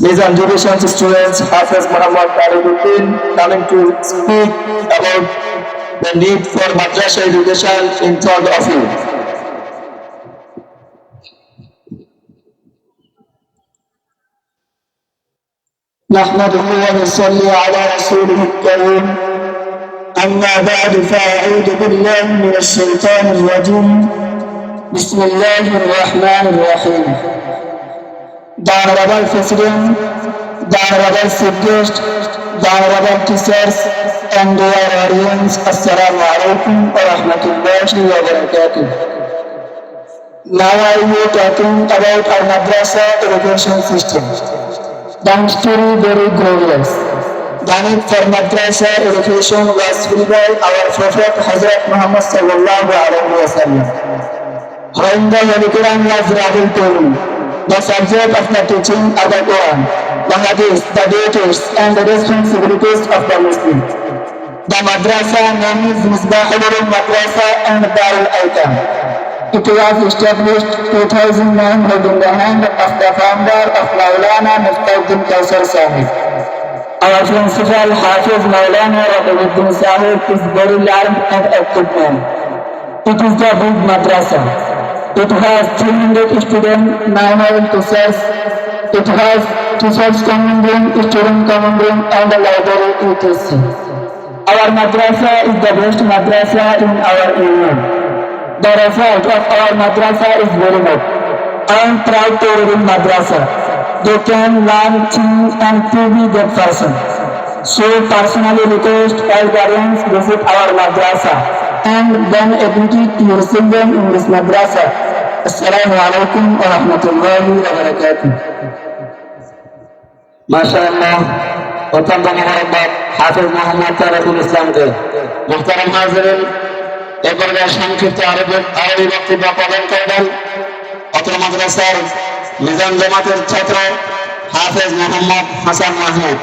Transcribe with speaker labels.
Speaker 1: These are gentlemen, students, Hafiz Muhammad Farooqin coming to speak about the need for madrasa education in third of you.
Speaker 2: نحمده ونصلي على رسوله الكريم أما بعد فأعوذ بالله من الشيطان الرجيم بسم الله الرحمن الرحيم যার বাবার president যার বাবার chief guest যার বাবার teachers and dear audience আসসালামু আলাইকুম ওয়া রাহমাতুল্লাহি ওয়া বারাকাতুহু
Speaker 1: Now I will talking about our madrasa education system. The story very glorious. Danik for madrasa education was free by our Prophet Hazrat Muhammad sallallahu alaihi wasallam. However, the Quran was revealed to me. The subject of the teaching are the Quran, the Hadith, the duties, and the responsibilities of the Muslim. The madrasa name is Misbahul Madrasa and Darul Aitam. It was established 2009 holding the hand of the founder of Maulana Muftaddin Kausar Sahib. Our principal Hafiz Maulana Rabiuddin Sahib is very large and active man. It is the big madrasa. It has 300 students, 9 teachers. It has teachers common room, student common room, and a library etc. Our madrasa is the best madrasa in our union. The result of our madrasa is very good. I am proud to live in madrasa. They can learn things and to be that person. So personally request all parents visit our madrasa and then admit your children in this madrasa. Assalamu alaikum wa rahmatullahi wa barakatuh. মাশাআল্লাহ অত্যন্ত মোবারকবাদ হাফিজ মোহাম্মদ তারাকুল ইসলামকে মোহতারাম হাজরিন এবার সংক্ষিপ্ত আরবের আরবি বক্তব্য প্রদান করবেন অত্র মাদ্রাসার নিজাম জামাতের ছাত্র হাফেজ মোহাম্মদ হাসান মাহমুদ